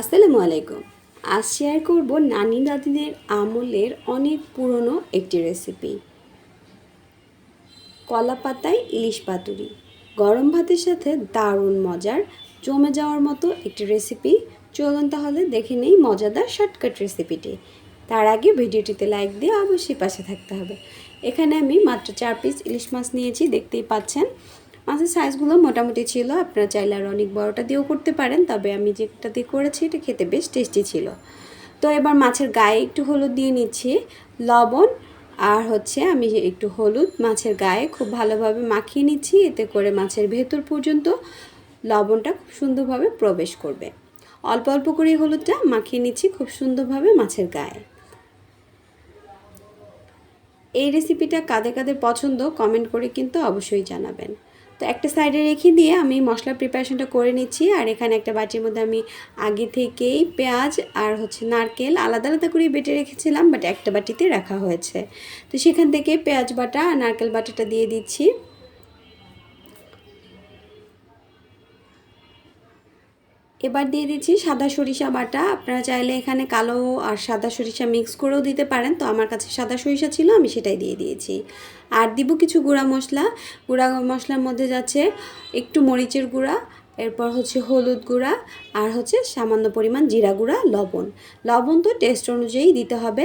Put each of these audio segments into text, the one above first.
আসসালামু আলাইকুম। আজ শেয়ার করব নানি দাদিদের আমলের অনেক পুরনো একটি রেসিপি কলা পাতায় ইলিশ পাতুরি। গরম ভাতের সাথে দারুণ মজার, জমে যাওয়ার মতো একটি রেসিপি চলুন তাহলে দেখে নেই মজাদার শর্টকাট রেসিপিটি তার আগে ভিডিওটিতে লাইক দিয়ে অবশ্যই পাশে থাকতে হবে। এখানে আমি মাত্র চার পিস ইলিশ মাছ নিয়েছি, দেখতেই পাচ্ছেন। মাছের সাইজগুলো মোটামুটি ছিল, আপনারা চাইলে আর অনেক বড়টা দিয়েও করতে পারেন, তবে আমি যেটা দিয়ে করেছি এটা খেতে বেশ টেস্টি ছিল। তো এবার মাছের গায়ে একটু হলুদ দিয়ে নিচ্ছি, লবণ আর হচ্ছে আমি একটু হলুদ মাছের গায়ে খুব ভালোভাবে মাখিয়ে নিচ্ছি, এতে করে মাছের ভেতর পর্যন্ত লবণটা খুব সুন্দরভাবে প্রবেশ করবে। অল্প অল্প করে হলুদটা মাখিয়ে নিচ্ছি খুব সুন্দরভাবে মাছের গায়ে। এই রেসিপিটা কাদের কাদের পছন্দ কমেন্ট করে কিন্তু অবশ্যই জানাবেন। তো একটা সাইডে রেখে দিয়ে আমি মশলা প্রিপারেশনটা করে নিচ্ছি। আর এখানে একটা বাটির মধ্যে আমি আগে থেকেই পেঁয়াজ আর হচ্ছে নারকেল আলাদা আলাদা করে বেটে রেখেছিলাম বাট একটা বাটিতে রাখা হয়েছে। তো সেখান থেকে পেঁয়াজ বাটা আর নারকেল বাটাটা দিয়ে দিচ্ছি। এবার দিয়ে দিচ্ছি সাদা সরিষা বাটা। আপনারা চাইলে এখানে কালো আর সাদা সরিষা মিক্স করেও দিতে পারেন। তো আমার কাছে সাদা সরিষা ছিল, আমি সেটাই দিয়ে দিয়েছি। আর দিব কিছু গুঁড়া মশলা। গুঁড়া মশলার মধ্যে যাচ্ছে একটু মরিচের গুঁড়া, এরপর হচ্ছে হলুদ গুঁড়া আর হচ্ছে সামান্য পরিমাণ জিরা গুঁড়া, লবণ। লবণ তো টেস্ট অনুযায়ী দিতে হবে।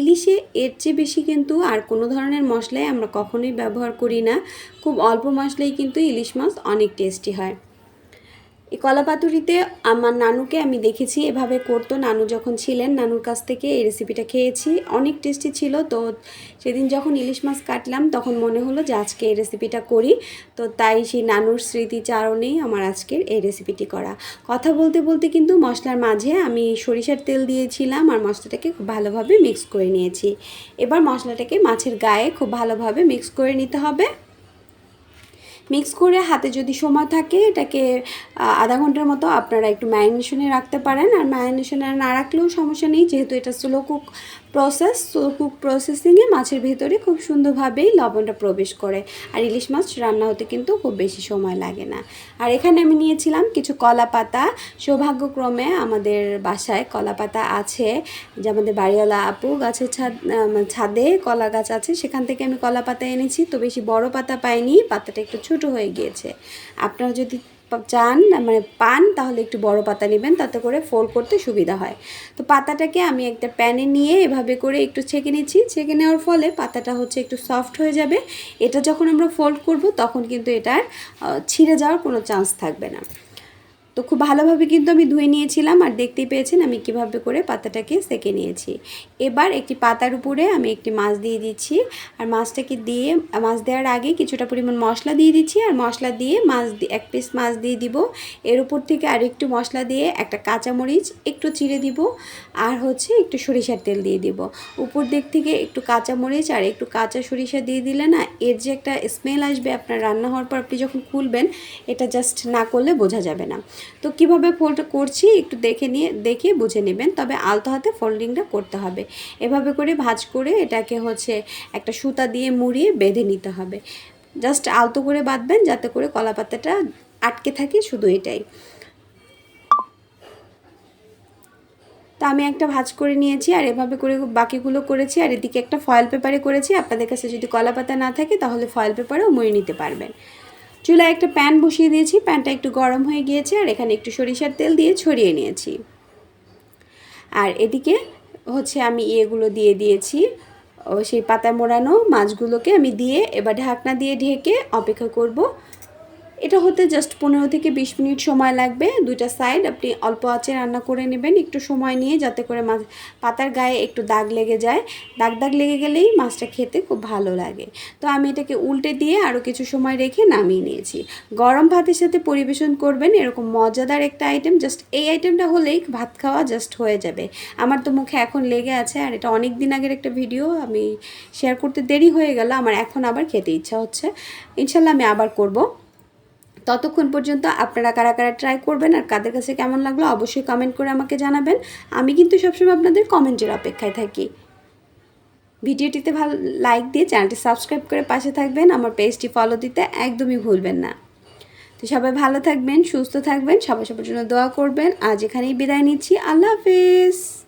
ইলিশে এর চেয়ে বেশি কিন্তু আর কোনো ধরনের মশলাই আমরা কখনোই ব্যবহার করি না। খুব অল্প মশলাই কিন্তু ইলিশ মাছ অনেক টেস্টি হয়। এই কলা পাতুরিতে আমার নানুকে আমি দেখেছি, এভাবে করতো। নানু যখন ছিলেন, নানুর কাছ থেকে এই রেসিপিটা খেয়েছি। অনেক টেস্টি ছিল। তো সেদিন যখন ইলিশ মাছ কাটলাম, তখন মনে হলো যে আজকে এই রেসিপিটা করি। তো তাই সেই নানুর স্মৃতিচারণেই আমার আজকের এই রেসিপিটি করা। কথা বলতে বলতে কিন্তু মশলার মাঝে আমি সরিষার তেল দিয়েছিলাম আর মশলাটাকে খুব ভালোভাবে মিক্স করে নিয়েছি। এবার মশলাটাকে মাছের গায়ে খুব ভালোভাবে মিক্স করে নিতে হবে। মিক্স করে হাতে যদি সময় থাকে এটাকে আধা ঘণ্টার মতো আপনারা একটু ম্যারিনেশনে রাখতে পারেন। আর ম্যারিনেশনে না রাখলেও সমস্যা নেই, যেহেতু এটা slow cook process slow cook প্রসেসিংয়ে মাছের ভেতরে খুব সুন্দরভাবেই লবণটা প্রবেশ করে। আর ইলিশ মাছ রান্না হতে কিন্তু খুব বেশি সময় লাগে না। আর এখানে আমি নিয়েছিলাম কিছু কলা পাতা। সৌভাগ্যক্রমে আমাদের বাসায় কলা পাতা আছে। যে আমাদের বাড়িওয়ালা আপু গাছের ছাদ ছাদে কলা গাছ আছে, সেখান থেকে আমি কলা পাতা এনেছি। তো বেশি বড় পাতা পাইনি, পাতাটা একটু ছোট হয়ে গিয়েছে। আপনারা যদি চান মানে পান, তাহলে একটু বড় পাতা নেবেন, তাতে করে ফোল্ড করতে সুবিধা হয়। তো পাতাটাকে আমি একটা প্যানে নিয়ে এভাবে করে একটু ছেঁকে নিচ্ছি। ছেঁকে নেওয়ার ফলে পাতাটা হচ্ছে একটু সফট হয়ে যাবে। এটা যখন আমরা ফোল্ড করব, তখন কিন্তু এটার ছিঁড়ে যাওয়ার কোনো চান্স থাকবে না। তো খুব ভালোভাবে কিন্তু আমি ধুয়ে নিয়েছিলাম আর দেখতেই পেয়েছেন আমি কীভাবে করে পাতাটাকে সেকে নিয়েছি। এবার একটি পাতার উপরে আমি একটি মাছ দিয়ে দিচ্ছি আর মাছটাকে দিয়ে, মাছ দেওয়ার আগে কিছুটা পরিমাণ মশলা দিয়ে দিচ্ছি আর মশলা দিয়ে মাছ এক পিস মাছ দিয়ে দিব। এর উপর থেকে আর একটু মশলা দিয়ে একটা কাঁচামরিচ, একটু চিড়ে দিব আর হচ্ছে একটু সরিষার তেল দিয়ে দিব। উপর দিক থেকে একটু কাঁচামরিচ আর একটু কাঁচা সরিষা দিয়ে দিলে না এর যে একটা স্মেল আসবে আপনার রান্না হওয়ার পর আপনি যখন খুলবেন, এটা জাস্ট না করলে বোঝা যাবে না। তো কীভাবে ফোল্ড করছি একটু দেখে নিয়ে দেখে বুঝে নেবেন। তবে আলতো হাতে ফোল্ডিংটা করতে হবে। এভাবে করে ভাজ করে এটাকে হচ্ছে একটা সুতা দিয়ে মুড়িয়ে বেঁধে নিতে হবে। জাস্ট আলতো করে বাঁধবেন যাতে করে কলা পাতাটা আটকে থাকে শুধু এটাই। তো আমি একটা ভাজ করে নিয়েছি আর এভাবে করে বাকিগুলো করেছি আর এদিকে একটা ফয়েল পেপারে করেছি। আপনাদের কাছে যদি কলা পাতা না থাকে তাহলে ফয়েল পেপারেও মুড়ে নিতে পারবেন। চুলায় একটা প্যান বসিয়ে দিয়েছি। প্যানটা একটু গরম হয়ে গিয়েছে আর এখানে একটু সরিষার তেল দিয়ে ছড়িয়ে নিয়েছি। আর এদিকে হচ্ছে আমি ইয়েগুলো দিয়ে দিয়েছি। ও সেই পাতা মোড়ানো মাছগুলোকে আমি দিয়ে এবার ঢাকনা দিয়ে ঢেকে অপেক্ষা করব। এটা হতে জাস্ট পনেরো থেকে বিশ মিনিট সময় লাগবে। দুইটা সাইড আপনি অল্প আঁচে রান্না করে নেবেন। একটু সময় নিয়ে যাতে করে মাছ, পাতার গায়ে একটু দাগ লেগে যায়। দাগ দাগ লেগে গেলেই মাছটা খেতে খুব ভালো লাগে। তো আমি এটাকে উল্টে দিয়ে আরও কিছু সময় রেখে নামিয়ে নিয়েছি। গরম ভাতের সাথে পরিবেশন করবেন, এরকম মজাদার একটা আইটেম জাস্ট এই আইটেমটা হলেই ভাত খাওয়া জাস্ট হয়ে যাবে। আমার তো মুখে এখন লেগে আছে, আর এটা অনেক দিন আগের একটা ভিডিও আমি শেয়ার করতে দেরি হয়ে গেল, আমার এখন আবার খেতে ইচ্ছা হচ্ছে। ইনশাল্লাহ আমি আবার করব। ততক্ষণ পর্যন্ত আপনারা কারা কারা ট্রাই করবেন আর কাদের কাছে কেমন লাগল অবশ্যই কমেন্ট করে আমাকে জানাবেন। আমি কিন্তু সবসময় আপনাদের কমেন্টের অপেক্ষায় থাকি। ভিডিওটিতে ভালো লাইক দিয়ে চ্যানেলটি সাবস্ক্রাইব করে পাশে থাকবেন। আমার পেজটি ফলো দিতে একদমই ভুলবেন না। তো সবাই ভালো থাকবেন, সুস্থ থাকবেন, সবার সবার জন্য দোয়া করবেন। আজ এখানেই বিদায় নিচ্ছি। আল্লাহ হাফিজ।